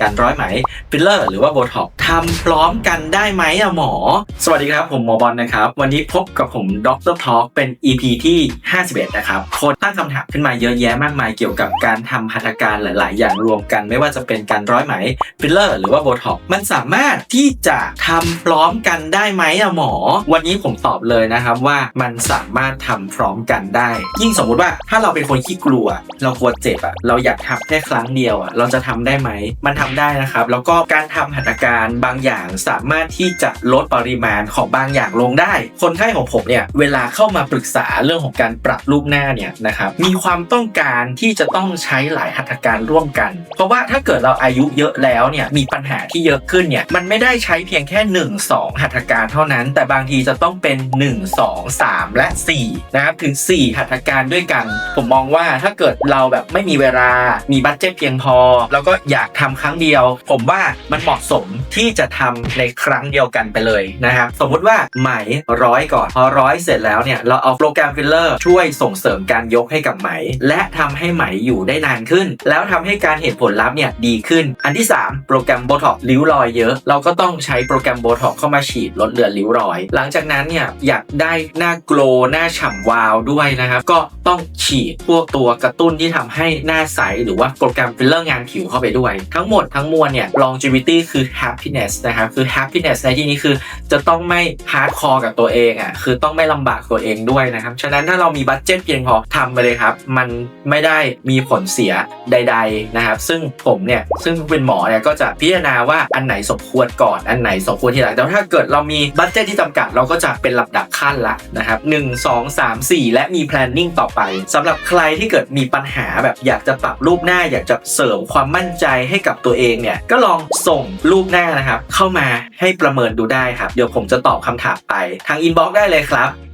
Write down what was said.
การร้อยไหมฟิลเลอร์หรือว่าโบท็อกทำพร้อมกันได้ไหมอะหมอ สวัสดีครับผมหมอบอลนะครับ วันนี้พบกับผมด็อกเตอร์ทอ l k เป็น EP ที่ 51 นะครับคนตั้งคำถามขึ้นมาเยอะแยะมากมายเกี่ยวกับการทำหัตถการหลาย ๆ อย่างรวมกันไม่ว่าจะเป็นการร้อยไหมฟิลเลอร์หรือว่าโบท็อกมันสามารถที่จะทำพร้อมกันได้ไหมอะหมอ วันนี้ผมตอบเลยนะครับว่ามันสามารถทำพร้อมกันได้ ยิ่งสมมุติว่าถ้าเราเป็นคนขี้กลัว เรากลัวเจ็บอะเราอยากทำแค่ครั้งเดียวอะเราจะทำได้ไหมมันทำได้นะครับ แล้วก็การทำหัตถการบางอย่างสามารถที่จะลดปริมาณของบางอย่างลงได้ คนไข้ของผมเนี่ยเวลาเข้ามาปรึกษาเรื่องของการปรับรูปหน้าเนี่ยนะครับมีความต้องการที่จะต้องใช้หลายหัตถการร่วมกัน เพราะว่าถ้าเกิดเราอายุเยอะแล้วเนี่ยมีปัญหาที่เยอะขึ้นเนี่ยมันไม่ได้ใช้เพียงแค่ 1 2 หัตถการเท่านั้น แต่บางทีจะต้องเป็น 1 2 3 และ4นะครับถึง 4 หัตถการด้วยกัน ผมมองว่าถ้าเกิดเราแบบไม่มีเวลามีบัตเจ็ตเพียงพอ แล้วก็อยากทำครั้งเดียว ผมว่ามันเหมาะสมที่จะทำในครั้งเดียวกันไปเลยนะครับสมมุติว่าไหมร้อยก่อน พอร้อยเสร็จแล้วเนี่ยเราเอาโปรแกรมฟิลเลอร์ช่วยส่งเสริมการยกให้กับไหม และทำให้ไหมอยู่ได้นานขึ้น แล้วทำให้การเห็นผลลัพธ์เนี่ยดีขึ้น อันที่ 3 โปรแกรมโบท็อกริ้วรอยเยอะ เราก็ต้องใช้โปรแกรมโบท็อกเข้ามาฉีดลดเลือนริ้วรอย หลังจากนั้นเนี่ยอยากได้หน้าโกลว์หน้าฉ่ำวาวด้วยนะครับก็ ต้องฉีดพวกตัวกระตุ้นที่ทำให้หน้าใสหรือว่าโปรแกรมฟิลเลอร์งานผิวเข้าไปด้วย ทั้งหมดทั้งมวลเนี่ย longevity คือ happiness นะครับคือ happiness ในที่นี้คือจะต้องไม่ hardcore กับตัวเองอะคือต้องไม่ลำบากตัวเองด้วยนะครับ ฉะนั้นถ้าเรามีบัตเจ็ตเพียงพอทำไปเลยครับ มันไม่ได้มีผลเสียใด ๆนะครับ ซึ่งผมเนี่ยซึ่งเป็นหมอเนี่ยก็จะพิจารณาว่าอันไหนสมควรก่อนอันไหนสมควรทีหลังแต่ว่าถ้าเกิดเรามีบัตเจ็ตที่จำกัดเราก็จะเป็นลำดับขั้นละนะครับ1 2 3 4และมี planning ต่อไปสำหรับใครที่เกิดมีปัญหาแบบอยากจะปรับรูปหน้าอยากจะเสริมความมั่นใจให้กับตัวเองเนี่ยก็ลองส่งรูปหน้านะครับ เข้ามาให้ประเมินดูได้ครับ เดี๋ยวผมจะตอบคำถามไปทางอินบ็อกซ์ได้เลยครับ